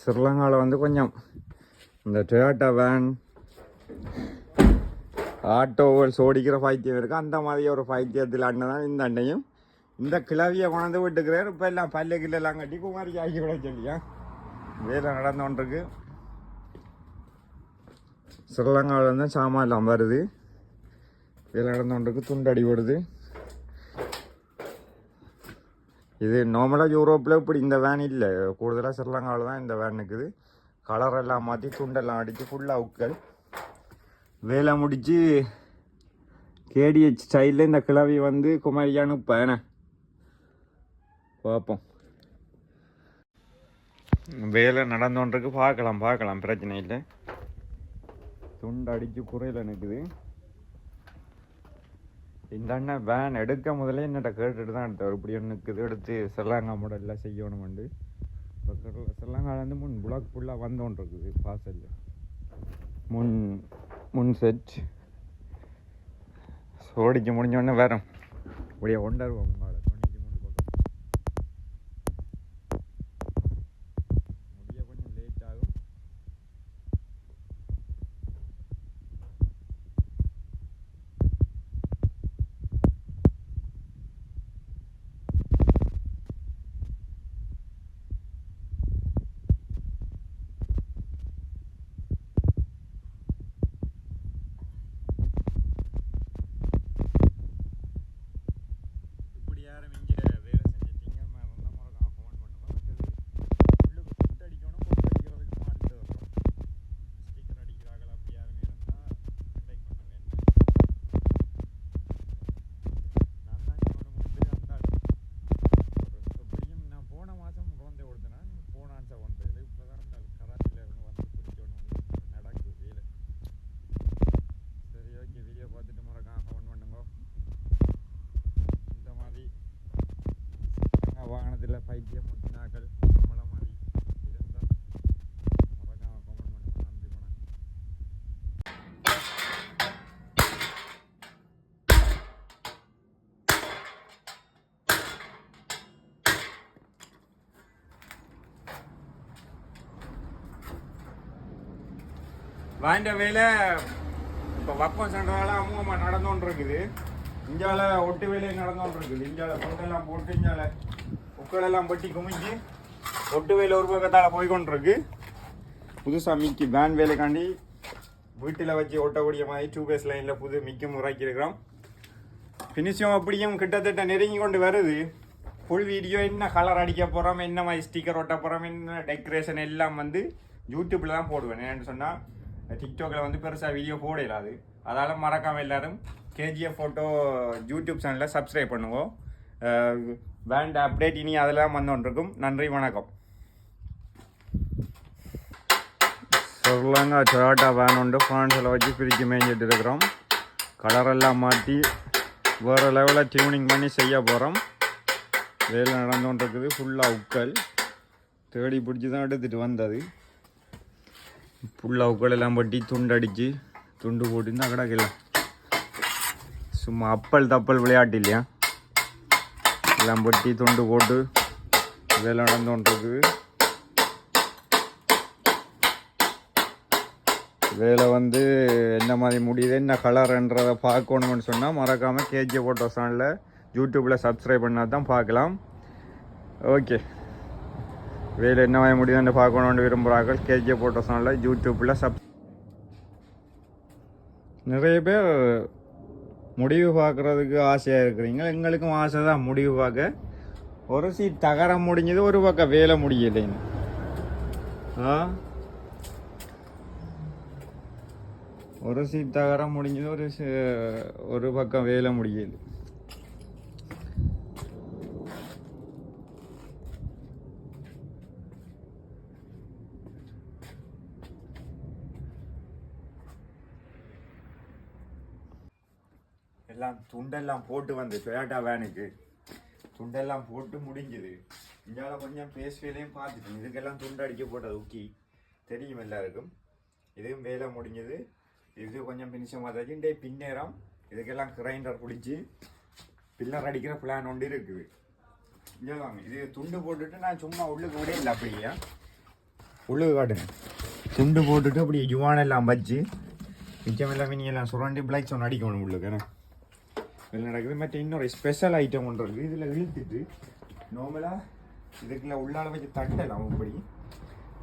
ஸ்ரீலங்காவில் வந்து கொஞ்சம் இந்த டொயாட்டா வேன் ஆட்டோவில் ஓடிக்கிற பைத்தியம் இருக்குது அந்த மாதிரி ஒரு பைத்தியத்தில் அண்ணன் தான் இந்த அண்ணையும் இந்த கிளவியை கொண்டாந்து விட்டுக்கிறார். இப்போ எல்லாம் பல்லு கில்லெல்லாம் கட்டி குமாரி ஆக்கி விட சொல்லியா? வேலை நடந்தோன்றிருக்கு ஸ்ரீலங்காவில் வந்து சாமான் எல்லாம் வருது. வேலை நடந்தோன்றிருக்கு துண்டு அடிபடுது இது நார்மலாக யூரோப்பில் இப்படி இந்த வேன் இல்லை. கூடுதலாக ஸ்ரீலங்காவில் தான் இந்த வேன் இருக்குது. கலர் எல்லாம் மாற்றி துண்டெல்லாம் அடித்து ஃபுல்லாக உட்கள் வேலை முடித்து கேடிஹெச் ஸ்டைலில் இந்த கிளவி வந்து குமாரியானு அனுப்பேன பார்ப்போம். வேலை நடந்தோன்றிருக்கு பார்க்கலாம் பார்க்கலாம். பிரச்சனை இல்லை. துண்டு அடித்து குறையில் நிற்குது இந்த அண்ணன் வேன் எடுக்க முதலே என்னட்ட கேட்டுட்டு தான் எடுத்தார் இப்படி ஒன்று இருக்குது எடுத்து ஸ்ரீலங்கா மாடலில் செய்யணுமெண்டு. பக்கத்தில் செல்லாங்காலேருந்து முன் புலாக் ஃபுல்லாக வந்தோன்னு இருக்குது பார்சல் முன் முன் செட் சோடிக்கு முடிஞ்சோடனே வேற இப்படியே கொண்டாருவோம் உங்களை தொண்ணூற்றி மூணு பக்கம் முடிய கொஞ்சம் லேட் ஆகும் இப்படி யாரும் இங்கே வேலை செஞ்சிட்டீங்க மறந்த முறை ஃபோன் பண்ணுவோம் உள்ளுக்கு ஃபுட் அடிக்கணும் ஃபுட் அடிக்கிறதுக்கு மாட்டு வரும் ஸ்டிக்கர் அடிக்கிறார்கள் அப்படி யாருமே இருந்தால் கண்டெக்ட் பண்ணுங்க நான் தான் இவனை முன்பு அந்த ஆள். ஒரு எப்படியும் நான் போன மாதம் குழந்தை கொடுத்தேன் போன ஆன்சா வந்தது இப்போ தான் அந்த கராச்சியில் இருந்து வந்து பிடிச்சோன்னு நடக்குது வேலை சரி ஓகே வீடியோ பார்த்துட்டு மறக்காம ஃபோன் பண்ணுங்க இந்த மாதிரி சிறங்க வாகனத்தில் பைத்தியம் முட்டினாக்கள் நம்மள மாதிரி இருந்தால் மறக்காம கமெண்ட் பண்ணுங்க நன்றி வணக்கம் வாங்கிட்ட வேலை இப்போ வப்பம் சென்றால அமூகமாக நடந்தோன்னு இருக்குது இஞ்சால ஒட்டு வேலையும் நடந்தோன்னு இருக்குது இஞ்சால பொட்டெல்லாம் போட்டு இஞ்சால உக்களெல்லாம் பட்டி குமிஞ்சு ஒட்டு வேலை ஒரு பக்கத்தால் போய்கொண்டிருக்கு. புதுசாக மிக்கி வேன் வேலைக்காண்டி வீட்டில் வச்சு ஒட்டக்கூடிய மாதிரி டூ பேஸ் லைனில் புது மிக்கும் உருவாக்கியிருக்கிறோம் ஃபினிஷும் அப்படியும் கிட்டத்தட்ட நெருங்கி கொண்டு வருது. ஃபுல் வீடியோ என்ன கலர் அடிக்க போகிறோம் என்ன மாதிரி ஸ்டிக்கர் ஒட்ட போகிறோம் என்ன டெக்கரேஷன் எல்லாம் வந்து யூடியூப்பில் தான் போடுவேன். ஏன்னு சொன்னால் டிக்டாக்கில் வந்து பெருசாக வீடியோ போட இல்லாது அதால் மறக்காமல் எல்லோரும் கேஜிஎஃப் ஃபோட்டோ யூடியூப் சேனலில் சப்ஸ்கிரைப் பண்ணுவோம் வேண்ட் அப்டேட் இனி அதெல்லாம் வந்துருக்கும் நன்றி வணக்கம். சொல்லாங்க டொயோட்டா வேன் உண்டு. ஃப்ரான்ஸில் வச்சு பிரித்து மேய்ஞ்சிட்டு இருக்கிறோம். கலரெல்லாம் மாற்றி வேறு லெவலில் டியூனிங் பண்ணி செய்ய போகிறோம் வேலை நடந்துகிட்டு இருக்குது ஃபுல்லாக உக்கல் தேடி பிடிச்சி தான் எடுத்துகிட்டு வந்தது. ஃபுல்லாக எல்லாம் பட்டி துண்டு அடித்து துண்டு போட்டு தான் கிடக்கலாம் சும்மா அப்பல் தப்பல் விளையாட்டு இல்லையா? எல்லாம் பட்டி துண்டு போட்டு இதெல்லாம் நடந்துகிட்டு வேலை வந்து என்ன மாதிரி முடியுது என்ன கலர்ன்றதை பார்க்கணும்னு சொன்னால் மறக்காமல் கேஜி ஃபோட்டோ சேனலில் யூடியூப்பில் சப்ஸ்கிரைப் பண்ணால் தான் பார்க்கலாம். ஓகே வேலை என்ன மாதிரி முடியுதுன்னு பார்க்கணுன்னு விரும்புகிறார்கள். கேஜே ஃபோட்டோ சேனலில் யூடியூப்பில் சப் நிறைய பேர் முடிவு பார்க்குறதுக்கு ஆசையாக இருக்கிறீங்க. எங்களுக்கும் ஆசை தான் முடிவு பார்க்க. ஒரு சீட் தகரம் முடிஞ்சது ஒரு பக்கம் வேலை முடியலைன்னு. ஆ? ஒரு சீட் தகரம் முடிஞ்சது ஒரு ஒரு பக்கம் வேலை முடியலை எல்லாம் துண்டெல்லாம் போட்டு வந்து டொயாட்டா வேனுக்கு துண்டெல்லாம் போட்டு முடிஞ்சுது. இங்கால கொஞ்சம் பேசுவேலையும் பார்த்துட்டு பார்த்துட்டேன் இதுக்கெல்லாம் துண்டு அடிக்க போட்டது ஊக்கி. தெரியும் எல்லாருக்கும். இதுவும் வேலை முடிஞ்சது. இது கொஞ்சம் பினிஷம் பார்த்தாச்சு. டே பின்னேரம். இதுக்கெல்லாம் கிரைண்டர் பிடிச்சி பில்லர் அடிக்கிற பிளான் ஒன்று இருக்குது. இங்கே வாங்க. இது துண்டு போட்டுட்டு நான் சும்மா உள்ளுக்கு விட இல்லை அப்படியே. உள்ளுக்கு காட்டுங்க. துண்டு போட்டுட்டு அப்படி ஜுவானெல்லாம் வச்சு மிச்சம் எல்லாம் எல்லாம் சுரண்டி பிளாக் சொன்ன அடிக்கணும் உள்ளுக்கு. இதில் நடக்குது மற்ற இன்னொரு ஸ்பெஷல் ஐட்டம் ஒன்று இருக்குது இதில் இழுத்துட்டு நார்மலாக இதுக்குள்ள உள்ளால வச்சு தட்டலாம் இப்படி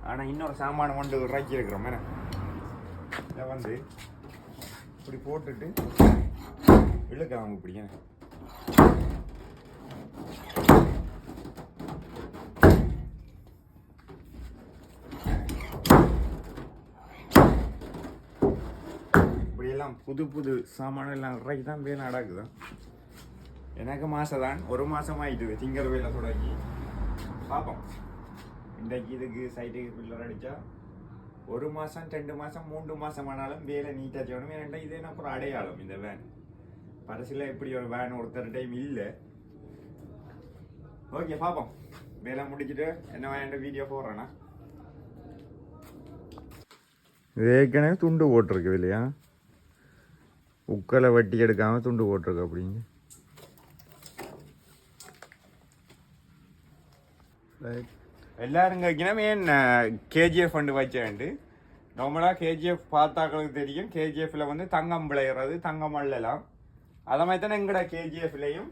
ஆனால் இன்னொரு சாமானம் கொண்டு இறக்கி இருக்கிறோம் என்ன? இதை வந்து இப்படி போட்டுட்டு இழுக்கலாம் இப்படி எல்லாம் புது புது சாமான எல்லாம் இறக்கி தான் போய் நடக்குது. எனக்கு மாதம் தான் ஒரு மாதம் ஆயிட்டு திங்கர் வேலை தொடங்கி. பார்ப்போம் இன்றைக்கு இதுக்கு சைட்டுக்கு பில்லர் அடித்தா ஒரு மாதம் ரெண்டு மாதம் மூன்று மாதம் ஆனாலும் வேலை நீட்டாக செய்யணும் ஏன்னா இது என்ன அப்புறம் அடையாளம் இந்த வேன் பரிசில் இப்படி ஒரு வேன் ஒருத்தர் டைம் இல்லை. ஓகே பார்ப்போம் வேலை முடிச்சுட்டு என்ன வேண்ட வீடியோ போடுறேண்ணா இது ஏற்கனவே துண்டு போட்டிருக்கு இல்லையா உக்களை வட்டி எடுக்காமல் துண்டு போட்டிருக்கு அப்படிங்க. எல்லாரும் கேட்கணும் ஏன் கேஜிஎஃப் ஃபண்டு வச்சேன்ட்டு நார்மலாக கேஜிஎஃப் பார்த்தாக்களுக்கு தெரியும். கேஜிஎஃப்பில் வந்து தங்கம் விளையிறது தங்கம் அள்ளலாம் அதை மாதிரி தானே எங்கட கேஜிஎஃப்லையும்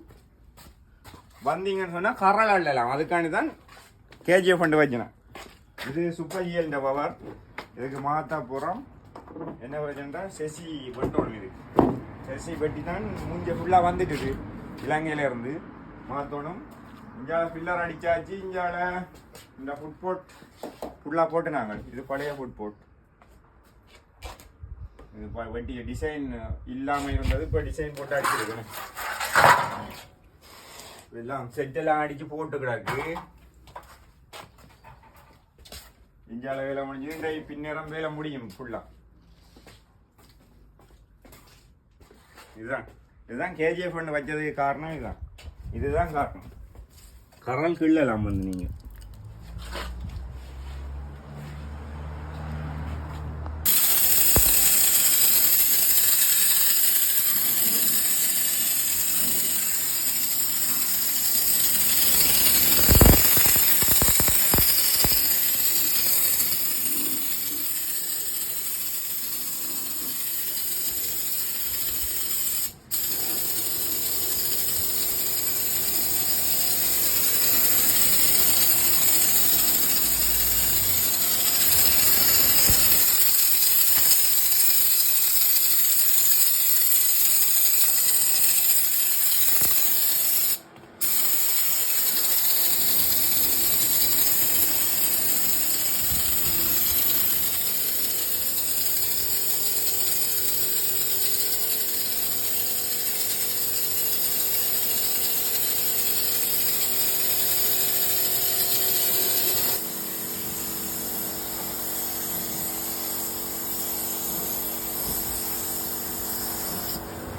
வந்தீங்கன்னு சொன்னால் கரல் அள்ளலாம் அதுக்காண்டி தான் கேஜிஎஃப் ஃபண்டு வச்சினேன். இது சுப்பையல் இந்த பவர் இதுக்கு மாத்தாப்புறம் என்ன பிரச்சனைடா செசி வெட்டணும் இது. செசி வெட்டி தான் மூஞ்ச ஃபுல்லாக வந்துட்டுது. இலங்கையில இருந்து. மாற்றணும் இஞ்சால பில்லர் அடிச்சாச்சு இஞ்சால இந்த ஃபுட்போட் ஃபுல்லாக போட்டு நாங்கள் இது பழைய ஃபுட்போட் இது ப- வெட்டிய டிசைன் இல்லாமல் இருந்தது. இப்போ டிசைன் போட்டு அடிச்சிருக்கணும் இதெல்லாம் செட்டெல்லாம் அடிச்சு போட்டு கிடக்கு. இஞ்சால வேலை முடிஞ்சது. இந்த பின்னேரம் வேலை முடியும் ஃபுல்லாக இதுதான். இதுதான் கேஜிஎஃப் ஒன்று வச்சதுக்கு காரணம் இதுதான். இதுதான் காரணம். கரல் கிள்ளலாம் வந்து நீங்கள்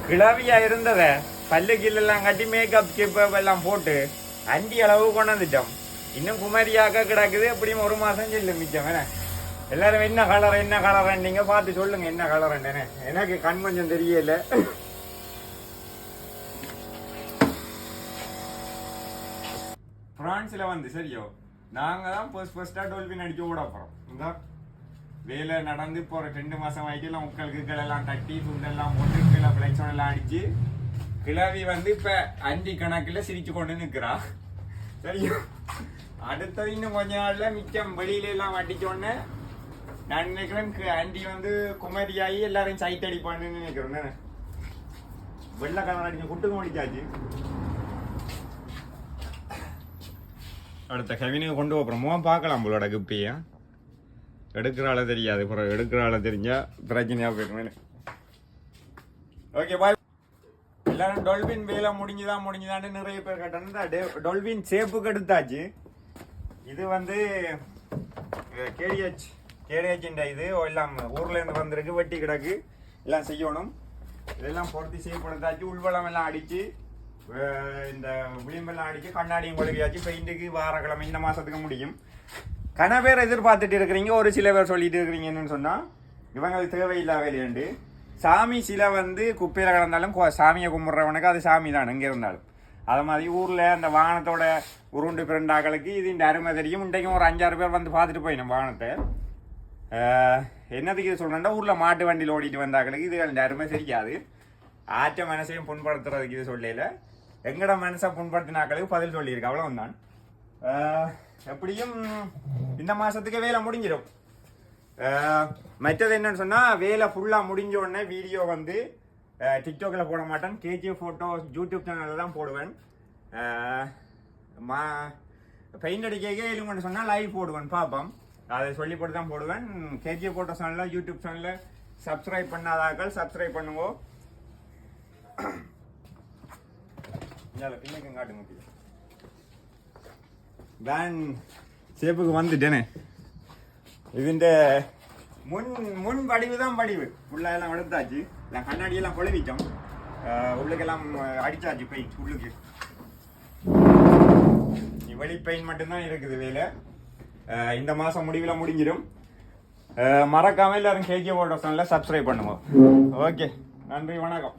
கிளவியா இருந்தத பல்லு கில்லெல்லாம் கட்டி மேக்கப் கிப் எல்லாம் போட்டு அண்டி அளவு கொண்டாந்துட்டோம் இன்னும் குமரியாக்க கிடக்குது. எப்படியும் ஒரு மாசம் செல்லு மிச்சம். என்ன? எல்லாரும் என்ன கலர் என்ன கலர் நீங்க பார்த்து சொல்லுங்க என்ன கலர் எனக்கு கண் கொஞ்சம் தெரியல. பிரான்ஸ்ல வந்து சரியோ நாங்க தான் ஃபர்ஸ்ட் ஃபர்ஸ்டா டோல்பின் அடிக்க ஓட போறோம். இந்த. வேலை நடந்து இப்போ ஒரு ரெண்டு மாதம் ஆயிட்டு எல்லாம் உக்கல் எல்லாம் கட்டி துண்டெல்லாம் போட்டு கீழே பிளெக்ஷன் எல்லாம் அடிச்சு கிளவி வந்து இப்போ அஞ்சு கணக்கில் சிரிச்சு கொண்டு நிற்கிறா சரியா? அடுத்தது இன்னும் கொஞ்ச நாளில் மிச்சம் வெளியில எல்லாம் அடிச்சோடனே நான் நினைக்கிறேன் கு- ஆண்டி வந்து குமரியாகி எல்லாரையும் சைட் அடிப்பான்னு நினைக்கிறேன். வெள்ளை கலர் அடிச்சு குட்டுக்கும் அடிச்சாச்சு அடுத்த கவினுக்கு கொண்டு போகிறோமோ பார்க்கலாம் உங்களோட குப்பியை. எடுக்கிற தெரியாது. அப்புறம் எடுக்கிற தெரிஞ்சால் பிரச்சனையாக போயிடுவேன் ஓகே பாய் எல்லாரும் டொல்பின் வேலை முடிஞ்சுதான் முடிஞ்சுதான்னு நிறைய பேர் கேட்டாங்க. டொல்பின் சேப்புக்கு எடுத்தாச்சு. இது வந்து கேடிஹெச் கேடிஹெச் இது எல்லாம் ஊர்லேருந்து வந்திருக்கு வெட்டி கிடக்கு. எல்லாம் செய்யணும். இதெல்லாம் பொருத்தி செய்யப்படுத்தாச்சு உள்வளம் எல்லாம் அடித்து இந்த விளிம்பெல்லாம் அடித்து கண்ணாடியும் கொழுவியாச்சு. பெயிண்ட்டுக்கு வாரக்கிழமை இந்த மாதத்துக்கு முடியும். கன பேர் எதிர்பார்த்துட்டு இருக்கிறீங்க ஒரு சில பேர் சொல்லிட்டு இருக்கிறீங்கன்னு சொன்னால் இவங்களுக்கு தேவையில்லா வேலையுண்டு சாமி சிலை வந்து குப்பையில கிடந்தாலும் சாமியை கும்பிட்றவனுக்கு அது சாமி தான் எங்கே இருந்தாலும். அது மாதிரி ஊரில் அந்த வாகனத்தோட உருண்டு பிறண்டாக்களுக்கு இது இந்த அருமை தெரியும். இன்றைக்கும் ஒரு அஞ்சாறு பேர் வந்து பார்த்துட்டு போயிடும் வாகனத்தை என்னதுக்கு இது சொல்கிறேன்னா ஊரில் மாட்டு வண்டியில் ஓடிட்டு வந்தாக்களுக்கு இது அந்த அருமை தெரியாது. ஆற்ற மனசையும் புண்படுத்துறதுக்கு இது சொல்லல. எங்கட மனசை புண்படுத்தினாக்களுக்கு பதில் சொல்லியிருக்கு அவ்வளவுதான். ஆஹ், எப்படியும் இந்த மாதத்துக்கு வேலை முடிஞ்சிடும். மற்றது என்னன்னு சொன்னால் வேலை ஃபுல்லாக முடிஞ்ச உடனே வீடியோ வந்து டிக்டாக்கில் போட மாட்டேன். கேஜிஎஃப் ஃபோட்டோ யூடியூப் சேனலில் தான் போடுவேன். மா பெயிண்ட் அடிக்க இல்லைங்கன்னு சொன்னால் லைவ் போடுவேன் பார்ப்போம் அதை சொல்லி போட்டு தான் போடுவேன். கேஜிஎஃப் ஃபோட்டோ சேனலில் யூடியூப் சேனலில் சப்ஸ்கிரைப் பண்ணாதாக்கள் சப்ஸ்கிரைப் பண்ணுவோம் பின்னுக்கு காட்டு முக்கியம் வேன் சேப்புக்கு வந்துட்டேனே ഇതിന്റെ മുൻ മുൻ വടിവ് தான் வடிவு உள்ள எல்லாம் எடுத்தாச்சு எல்லாம் கண்ணாடி எல்லாம் கொழுவிட்டோம் உள்ளுக்கெல்லாம் அடிச்சாச்சு பெயிண்ட் உள்ளுக்கு நீ வெளி பெயிண்ட் மட்டும்தான் இருக்குது வேலை அஹ் இந்த மாசம் முடிவில் முடிஞ்சிடும் அஹ் மறக்காம எல்லாரும் கேஜி ஓட்டோ சேனலில் சப்ஸ்கிரைப் பண்ணுவோம் ஓகே நன்றி வணக்கம்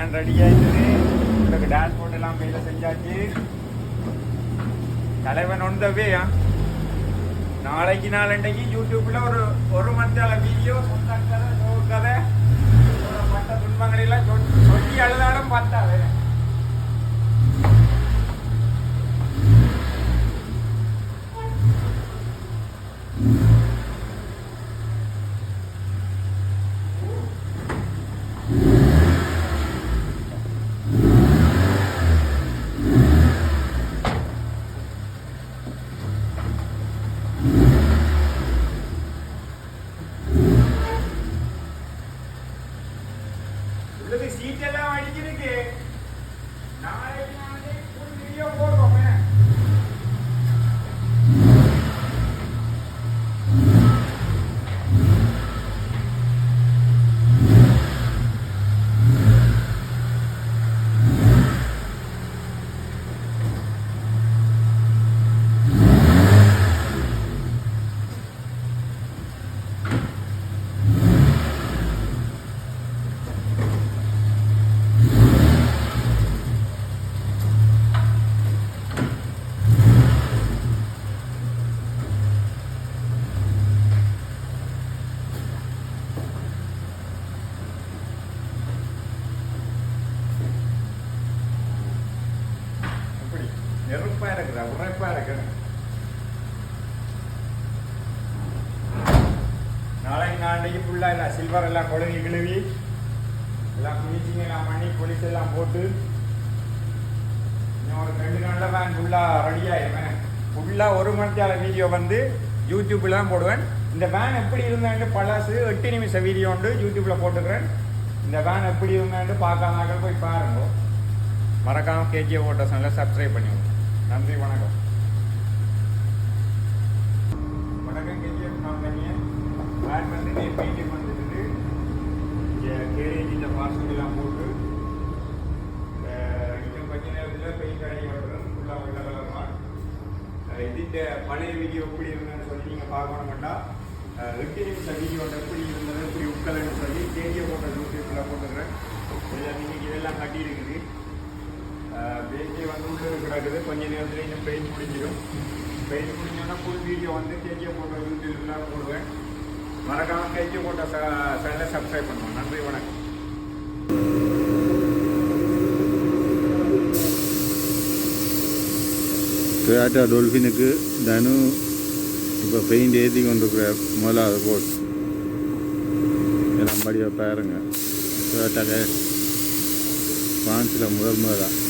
வேன் ரெடி ஆயிடுது உங்களுக்கு டான்ஸ் போட்டு எல்லாம் கையில் செஞ்சாச்சு. தலைவன் ஒன்றவே நாளைக்கு நாளண்டைக்கு யூடியூப்ல ஒரு ஒரு மந்தால வீடியோ சொந்த கதை சோக கதை மற்ற துன்பங்களை எல்லாம் சொல்லி அழுதாலும் பார்த்தாவே உள்ளது சீட் எல்லாம் அடிச்சிருக்கு நாளைக்கு நாளை full வீடியோ போடுவோம் எப்படி நெருப்பா இருக்குதா உரைப்பா இருக்கு நாளைக்கு நாளைக்கு ஃபுல்லாக எல்லாம் சில்வர் எல்லாம் கொழுவி கிழுவி எல்லாம் ஃபினிஷிங் எல்லாம் பண்ணி பொலிஸ் எல்லாம் போட்டு இன்னும் ஒரு ரெண்டு நாளில் வேன் ஃபுல்லாக ரெடி ஆயிருவேன் ஃபுல்லாக ஒரு மணித்தால வீடியோ வந்து யூடியூப்பில் தான் போடுவேன். இந்த வேன் எப்படி இருந்தாண்டு பழசு எட்டு நிமிஷம் வீடியோ உண்டு யூடியூப்பில் போட்டுக்கிறேன். இந்த வேன் எப்படி இருந்தாண்டு பார்க்காம போய் பாருங்க. மறக்காம கேஜிஎஃப் ஓட்டோ நல்லா சப்ஸ்கிரைப் பண்ணிவிடுங்க நன்றி வணக்கம். வணக்கம் கேஜிஎஃப் கம்பெனியை வேன் வந்து பெயிண்டிங் வந்துட்டு இங்கே இந்த பார்சல் போட்டு இன்னும் கொஞ்ச நேரத்தில் பெயிண்ட் அடி வந்துடும் ஃபுல்லாக வெள்ள கலர்மா பழைய வீடியோ எப்படி இருந்ததுன்னு சொல்லி நீங்கள் பார்க்கணும்னா அஹ், எட்டு நிமிஷம் வீடியோ எப்படி இருந்தது எப்படி உட்கலன்னு சொல்லி கேஜிஎஃப் போட்ட யூடியூப்பில் போட்டுக்கிறேன். இதில் நீங்கள் இதெல்லாம் கட்டியிருக்குது. இருக்குது வந்து உள்ள கிடக்குது. கொஞ்ச நேரத்தில் இன்னும் பெயிண்ட் முடிஞ்சிடும். பெயிண்ட் முடிஞ்சோன்னா ஃபுல் வீடியோ வந்து கேஜிஎஃப் போட்டோ யூடியூப்லாம் போடுவேன். மறக்காமல் மறக்காம கேஜிஎஃப் போட்டோ சேனலை சப்ஸ்கிரைப் பண்ணுவோம். நன்றி வணக்கம். டொயாட்டா டொல்ஃபினுக்கு தனு இப்போ பெயிண்ட் ஏற்றி கொண்டிருக்கிறார். முதலாவது போட் எல்லாம் படியாக பாருங்க. டொயாட்டா கேஸ் ஃப்ரான்ஸில் முதல் முதலாக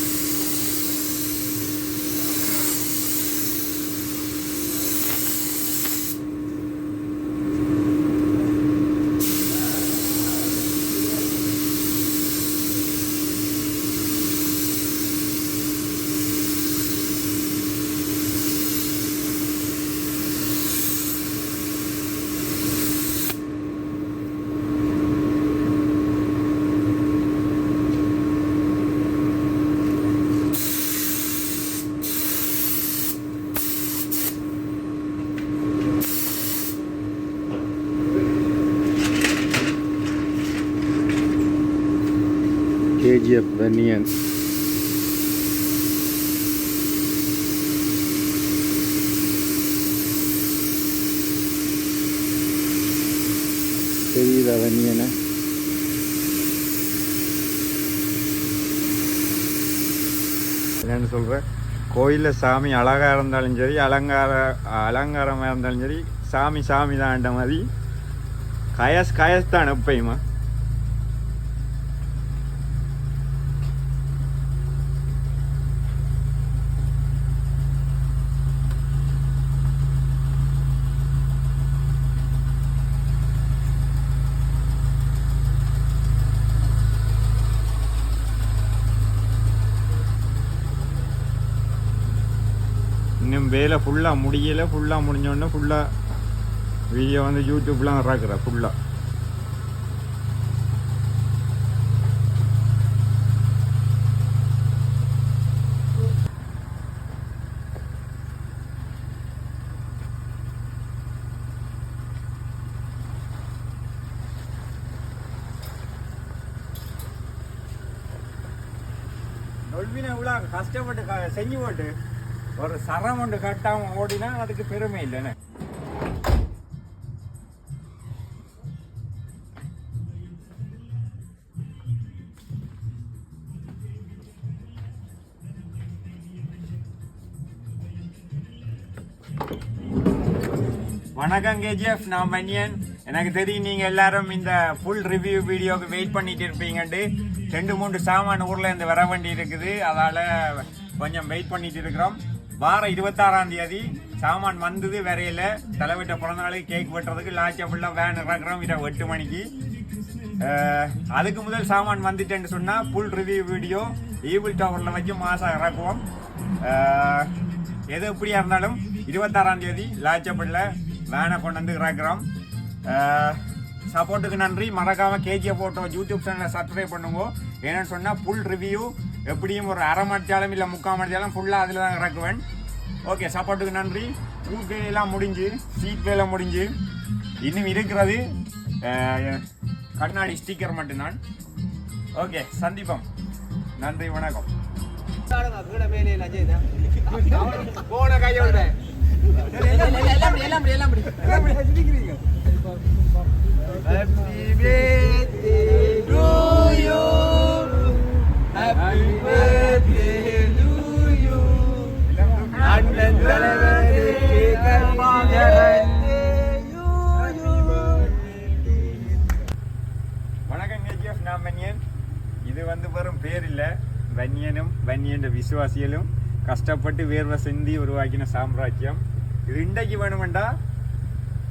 of வென்னியன் தெரியுதா வென்னியனை என்னன்னு சொல்கிறேன் கோயிலில் சாமி அழகாக இருந்தாலும் சரி அலங்கார அலங்காரமாக இருந்தாலும் சரி சாமி சாமி தான்ன்ற மாதிரி. கயஸ் கயஸ் தான் எப்பயுமா? வேலை ஃபுல்லாக முடியலை ஃபுல்லாக முடிஞ்சோடனே ஃபுல்லாக வீடியோ வந்து யூடியூப்லாம் இறக்குறேன் ஃபுல்லாக நொல்வினை இவ்வளோ கஷ்டப்பட்டு க- செஞ்சு போட்டு. ஒரு சரம் ஒன்று கட்டாம ஓடினா அதுக்கு பெருமை இல்லைன்னு. வணக்கம் கேஜிஎஃப் நான் மணியன் எனக்கு தெரியும் நீங்க எல்லாரும் இந்த ஃபுல் ரிவ்யூ வீடியோக்கு வெயிட் பண்ணிட்டு இருப்பீங்கன்ட்டு ரெண்டு மூன்று சாமான ஊர்ல இருந்து வர வேண்டி இருக்குது. அதால கொஞ்சம் வெயிட் பண்ணிட்டு இருக்கிறோம். வாரம் இருபத்தாறாம் தேதி சாமான் வந்தது வரையில தலைவிட்ட பிறந்த நாளைக்கு கேக் வெட்டுறதுக்கு லாச்சா ஃபுல்லாக வேன் இறக்குறோம். இரவு எட்டு மணிக்கு. அதுக்கு முதல் சாமான் வந்துட்டேன்னு சொன்னால் ஃபுல் ரிவ்யூ வீடியோ ஈவில் டவரில் வச்சு மாதம் இறக்குவோம். எது எப்படியா இருந்தாலும் இருபத்தாறாம் தேதி லாச்சப்பள்ள வேனை கொண்டு வந்து இறக்குறோம். சப்போர்ட்டுக்கு நன்றி. மறக்காமல் கேஜியை போட்டோ யூடியூப் சேனலை சப்ஸ்கிரைப் பண்ணுங்க. ஏன்னு சொன்னால் ஃபுல் ரிவ்யூ எப்படியும் ஒரு அரை மணிச்சாலும் இல்லை முக்கால் மணிச்சாலும் ஃபுல்லாக அதில் தான் இறக்குவேன் ஓகே சப்போர்ட்டுக்கு நன்றி. ரூட் வேலையெல்லாம் முடிஞ்சு சீட் வேலை முடிஞ்சு இன்னும் இருக்கிறது கண்ணாடி ஸ்டிக்கர் மட்டும்தான். ஓகே சந்திப்போம். நன்றி வணக்கம். போன கையோட Happy birthday to you. Happy அண்ணன் வணக்கம் கேஜிஎஃப் நான் வன்னியன். இது வந்து வெறும் பேர் இல்லை. வன்னியனும் வன்னியன் விசுவாசிகளும் கஷ்டப்பட்டு வேர்வை சிந்தி உருவாக்கின சாம்ராஜ்யம். இது இன்றைக்கு வேணுமெண்டா?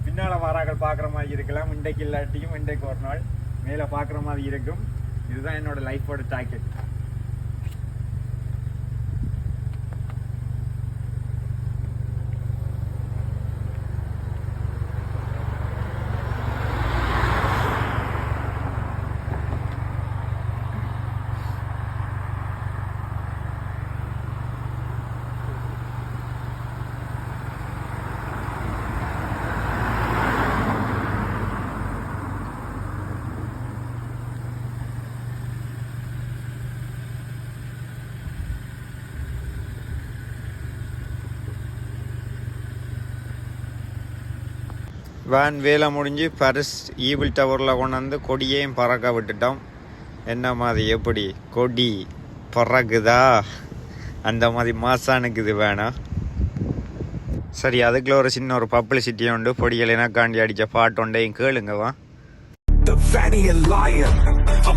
பின்னால வாராக்கள் பார்க்குற மாதிரி இருக்கலாம். இன்றைக்கு இல்லாட்டியும் இன்றைக்கு ஒரு நாள் மேலே பார்க்குற மாதிரி இருக்கும். இதுதான் என்னோட லைஃபோட டார்கெட் வேன் வேலை முடிஞ்சு பரிஸ் ஈவில் டவரில் கொண்டு வந்து கொடியையும் பறக்க விட்டுட்டோம். என்ன மாதிரி எப்படி? கொடி பறக்குதா? அந்த மாதிரி மாசானுக்குது வேணாம். சரி அதுக்குள்ள ஒரு சின்ன ஒரு பப்ளிசிட்டி உண்டு. பொடிகள் எனக்காண்டி அடித்த பாட்டு உண்டையும் கேளுங்க வா. The Lion of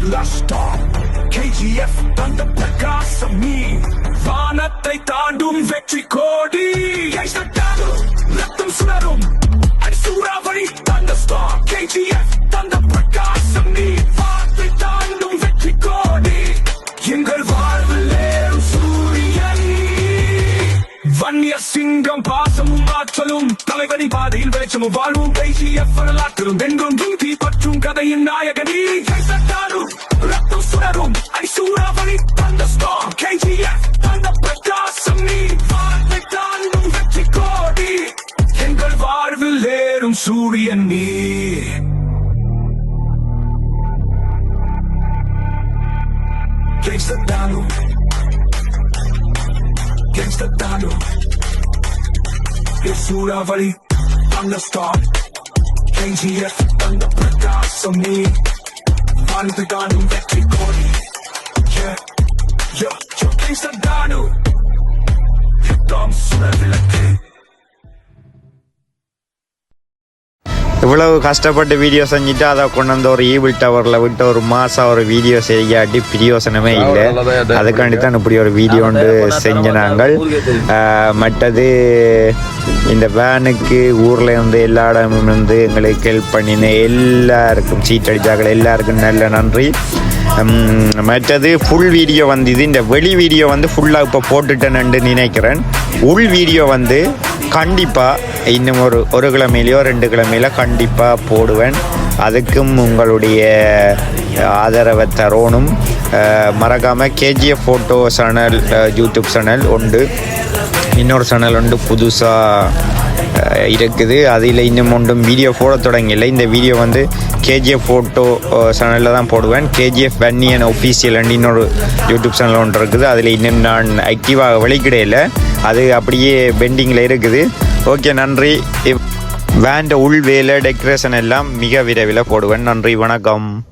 KGF தந்த வானத்தை தாண்டும் வெற்றி கோடி. ரத்தம் சுடரும் சூறாவளி தந்த ஸ்டார் தந்த பிரகாசம் நீ. பார்த்து தாண்டும் வெற்றி கோடி. எங்கள் வாழ்வில் சூரியன். வன்னிய சிங்கம் பாசமும் ஆற்றலும் தலைவனி பாதையில் வெளிச்சமும் வாழ்வும் பேசிய வரலாற்றிலும் என்றும் தூதி பற்றும் கதையின் நாயகனி. ரத்தம் சுடரும். ஐ சூறாவளி தந்த ஸ்டார் கேஜிஎஃப் தந்த பிரகாசம் சூரியன் நீ Gangsta Danu. Gangsta Danu. It's Suravali. I'm the star. KGF. Thunder Prakasa me. Vanita Danu. Vetri Kodi. Yeah. Yeah. Yeah. இவ்வளவு கஷ்டப்பட்டு வீடியோ செஞ்சுட்டு அதை கொண்டு வந்து ஒரு ஈவில் டவரில் விட்டு ஒரு மாதம் ஒரு வீடியோ செய்யாட்டி பிரியோசனமே இல்லை. அதுக்காண்டி தான் இப்படி ஒரு வீடியோ ஒன்று செஞ்ச நாங்கள். மற்றது இந்த வேனுக்கு ஊரில் இருந்து எல்லா இடமும் இருந்து எங்களுக்கு ஹெல்ப் பண்ணின எல்லாருக்கும் சீட் அடித்தார்கள் எல்லாருக்கும் நல்ல நன்றி. மற்றது ஃபுல் வீடியோ வந்து இது இந்த வெளி வீடியோ வந்து ஃபுல்லாக இப்போ போட்டுட்டேன்னு நினைக்கிறேன். உள் வீடியோ வந்து கண்டிப்பாக இன்னும் ஒரு ஒரு கிழமையிலையோ ரெண்டு கிழமையில கண்டிப்பாக போடுவேன். அதுக்கும் உங்களுடைய ஆதரவை தரோணும். மறக்காமல் KGF photo channel YouTube channel உண்டு. இன்னொரு சேனல் உண்டு புதுசாக இருக்குது. அதில் இன்னும் ஒன்றும் வீடியோ போட தொடங்கல இந்த வீடியோ வந்து கேஜிஎஃப் ஃபோட்டோ சேனலில் தான் போடுவேன். கேஜிஎஃப் வன்னியன் ஒஃபீஷியல் இன்னொரு யூடியூப் சேனல் ஒன்று இருக்குது. அதில் இன்னும் நான் ஆக்டிவாக வெளிக்கிடையில் அது அப்படியே பெண்டிங்கில் இருக்குது. ஓகே நன்றி. வேண்ட உள் வேலை டெக்கரேஷன் எல்லாம் மிக விரைவில் போடுவேன். நன்றி வணக்கம்.